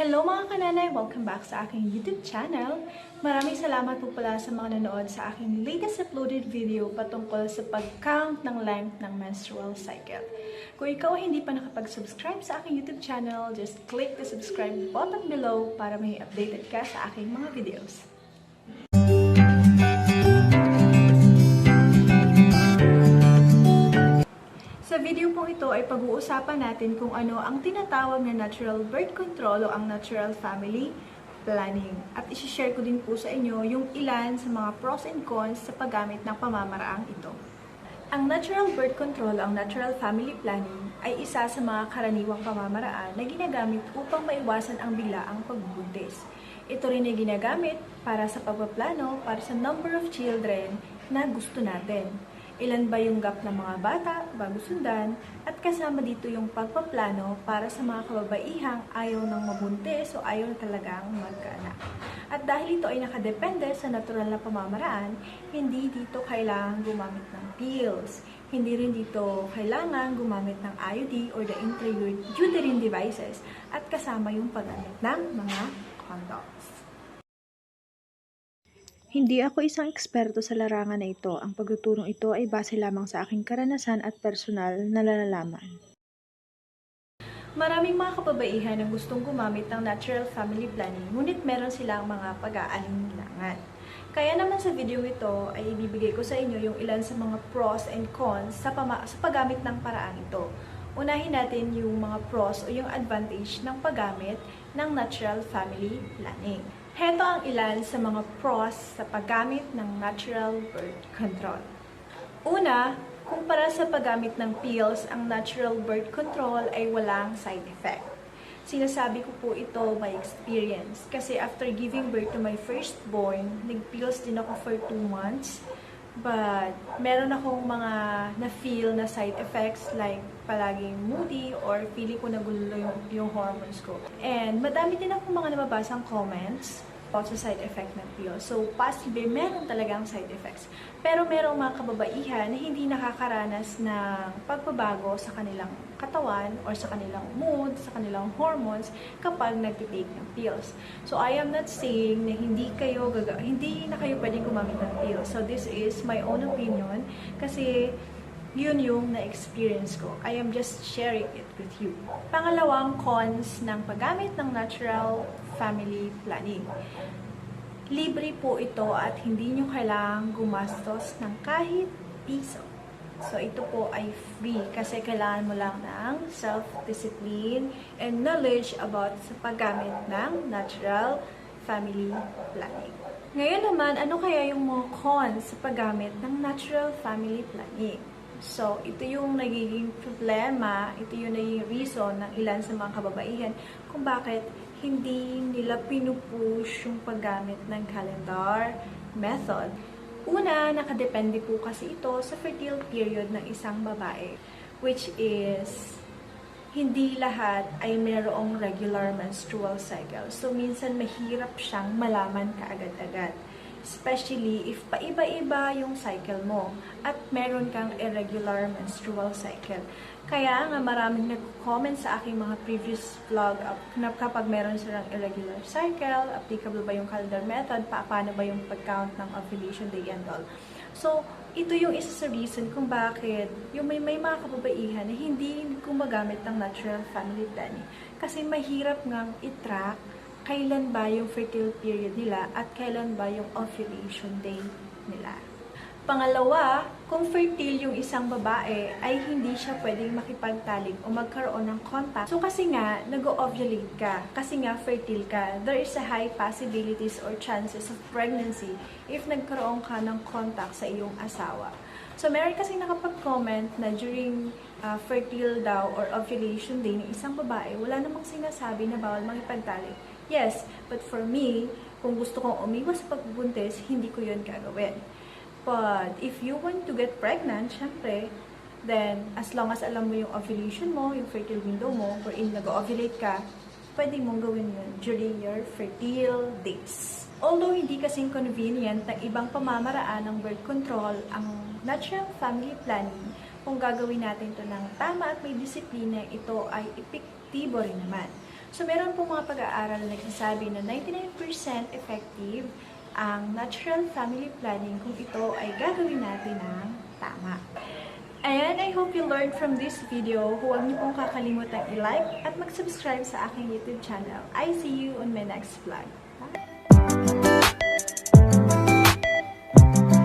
Hello mga kananay! Welcome back sa aking YouTube channel. Maraming salamat po pala sa mga nanood sa aking latest uploaded video patungkol sa pag-count ng length ng menstrual cycle. Kung ikaw hindi pa nakapag-subscribe sa aking YouTube channel, just click the subscribe button below para may updated ka sa aking mga videos. Pag-uusapan natin kung ano ang tinatawag na natural birth control o ang natural family planning. At isi-share ko din po sa inyo yung ilan sa mga pros and cons sa paggamit ng pamamaraang ito. Ang natural birth control o ang natural family planning ay isa sa mga karaniwang pamamaraan na ginagamit upang maiwasan ang biglaang pagbubuntis. Ito rin ay ginagamit para sa pagpaplano para sa number of children na gusto natin ilan ba yung gap ng mga bata bago sundan, kasama dito yung pagpaplano para sa mga kababaihang ayaw ng mabuntis o ayaw talagang magkaanak. At dahil ito ay nakadepende sa natural na pamamaraan, hindi dito kailangan gumamit ng pills. Hindi rin dito kailangan gumamit ng IUD or the intrauterine devices at kasama yung paggamit ng mga condoms. Hindi ako isang eksperto sa larangan na ito. Ang pagtuturong ito ay base lamang sa aking karanasan at personal na nalalaman. Maraming mga kababaihan ang gustong gumamit ng natural family planning, ngunit meron silang mga pag-aalinlangan. Kaya naman sa video ito ay ibibigay ko sa inyo yung ilan sa mga pros and cons sa, sa paggamit ng paraang ito. Unahin natin yung mga pros o yung advantage ng paggamit ng natural family planning. Heto ang ilan sa mga pros sa paggamit ng natural birth control. Una, kumpara sa paggamit ng pills, ang natural birth control ay walang side effect. Sinasabi ko po ito by experience. Kasi after giving birth to my firstborn, nag-pills din ako for 2 months. But, meron akong mga na-feel na side effects like palaging moody or feeling ko nagulo yung, yung hormones ko. And madami din akong mga nababasang comments about side effect ng pill. So, possibly, meron talagang side effects. Pero merong mga kababaihan na hindi nakakaranas ng pagbabago sa kanilang katawan or sa kanilang mood, sa kanilang hormones kapag nagtitake ng pills. So, I am not saying na hindi kayo gaga hindi na kayo pwedeng gumamit ng pills. So, this is my own opinion kasi yun yung na-experience ko. I am just sharing it with you. Pangalawang cons ng paggamit ng natural family planning. Libre po ito at hindi nyo kailangang gumastos ng kahit piso. So, ito po ay free kasi kailangan mo lang ng self-discipline and knowledge about sa paggamit ng natural family planning. Ngayon naman, ano kaya yung mga cons sa paggamit ng natural family planning? So, ito yung nagiging problema, ito yung nagiging reason ng ilan sa mga kababaihan kung bakit hindi nila pinupush yung paggamit ng calendar method. Una, nakadepende po kasi ito sa fertile period ng isang babae, which is hindi lahat ay mayroong regular menstrual cycle. So, minsan mahirap siyang malaman kaagad-agad. Especially if paiba-iba yung cycle mo at meron kang irregular menstrual cycle. Kaya nga maraming nag-comment sa aking mga previous vlog na kapag meron silang irregular cycle, applicable ba yung calendar method, pa paano ba yung pag-count ng ovulation day and all. So, ito yung isa sa reason kung bakit yung may, may mga kababaihan na hindi gumagamit ng natural family planning. Kasi mahirap ngang i-track kailan ba yung fertile period nila at kailan ba yung ovulation day nila. Pangalawa, kung fertile yung isang babae, ay hindi siya pwedeng makipagtalik o magkaroon ng contact. So kasi nga, nag-ovulate ka, kasi nga fertile ka, there is a high possibilities or chances of pregnancy if nagkaroon ka ng contact sa iyong asawa. So meron kasi nakapag-comment na during uh, fertile daw or ovulation day ng isang babae, wala namang sinasabi na bawal makipagtalik. Yes, but for me, kung gusto kong umiwas sa pagbubuntis, hindi ko yun gagawin. But if you want to get pregnant, syempre, then as long as alam mo yung ovulation mo, yung fertile window mo, wherein nag-ovulate ka, pwede mong gawin yun during your fertile days. Although hindi kasing convenient ng ibang pamamaraan ng birth control ang natural family planning, kung gagawin natin to ng tama at may disiplina, ito ay epektibo rin naman. So, meron po mga pag-aaral na nagsasabi na 99% effective ang natural family planning kung ito ay gagawin natin ng tama. And I hope you learned from this video. Huwag niyo pong kakalimutan i-like at mag-subscribe sa aking YouTube channel. I see you on my next vlog.